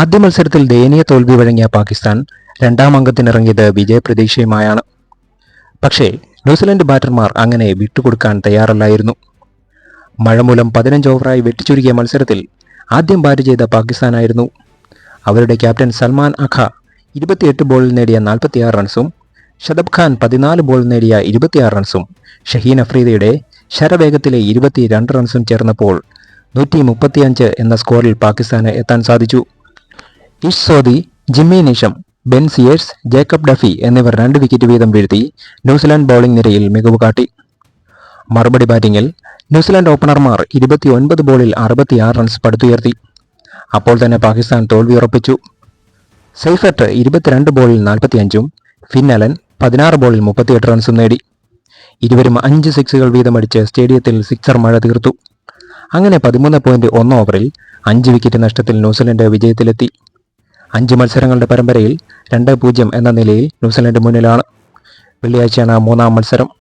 ആദ്യ മത്സരത്തിൽ ദയനീയ തോൽവി വഴങ്ങിയ പാകിസ്ഥാൻ രണ്ടാം അംഗത്തിനിറങ്ങിയത് വിജയപ്രതീക്ഷയുമായാണ് പക്ഷേ ന്യൂസിലൻഡ് ബാറ്റർമാർ അങ്ങനെ വിട്ടുകൊടുക്കാൻ തയ്യാറല്ലായിരുന്നു. മഴ മൂലം പതിനഞ്ച് ഓവറായി വെട്ടിച്ചുരുക്കിയ മത്സരത്തിൽ ആദ്യം ബാറ്റ് ചെയ്ത പാകിസ്ഥാനായിരുന്നു. അവരുടെ ക്യാപ്റ്റൻ സൽമാൻ അഖ ഇരുപത്തിയെട്ട് ബോളിൽ നേടിയ നാൽപ്പത്തിയാറ് റൺസും ഷദബ് ഖാൻ പതിനാല് ബോൾ നേടിയ ഇരുപത്തിയാറ് റൺസും ഷഹീൻ അഫ്രീദയുടെ ശരവേഗത്തിലെ ഇരുപത്തിരണ്ട് റൺസും ചേർന്നപ്പോൾ നൂറ്റി മുപ്പത്തിയഞ്ച് എന്ന സ്കോറിൽ പാകിസ്ഥാന് എത്താൻ സാധിച്ചു. Ish Jimmy Neesham Ben Sears Jacob Duffy എന്നിവർ രണ്ട് വിക്കറ്റ് വീതം വീഴ്ത്തി ന്യൂസിലാൻഡ് ബൗളിംഗ് നിരയിൽ മികവ് കാട്ടി. മറുപടി ബാറ്റിംഗിൽ ന്യൂസിലാൻഡ് ഓപ്പണർമാർ ഇരുപത്തിയൊൻപത് ബോളിൽ അറുപത്തിയാറ് റൺസ് പടുത്തുയർത്തി. അപ്പോൾ തന്നെ പാകിസ്ഥാൻ തോൽവി ഉറപ്പിച്ചു. സെയ്ഫർട്ട് ഇരുപത്തിരണ്ട് ബോളിൽ നാൽപ്പത്തിയഞ്ചും ഫിന്നലൻ പതിനാറ് ബോളിൽ മുപ്പത്തിയെട്ട് റൺസും നേടി. ഇരുവരും അഞ്ച് സിക്സുകൾ വീതമടിച്ച് സ്റ്റേഡിയത്തിൽ സിക്സർ മഴ തീർത്തു. അങ്ങനെ പതിമൂന്ന് പോയിന്റ് ഒന്ന് ഓവറിൽ അഞ്ച് വിക്കറ്റ് നഷ്ടത്തിൽ ന്യൂസിലൻഡ് വിജയത്തിലെത്തി. അഞ്ച് മത്സരങ്ങളുടെ പരമ്പരയിൽ രണ്ട് പൂജ്യം എന്ന നിലയിൽ ന്യൂസിലൻഡ് മുന്നിലാണ്. വെള്ളിയാഴ്ചയാണ് മൂന്നാം മത്സരം.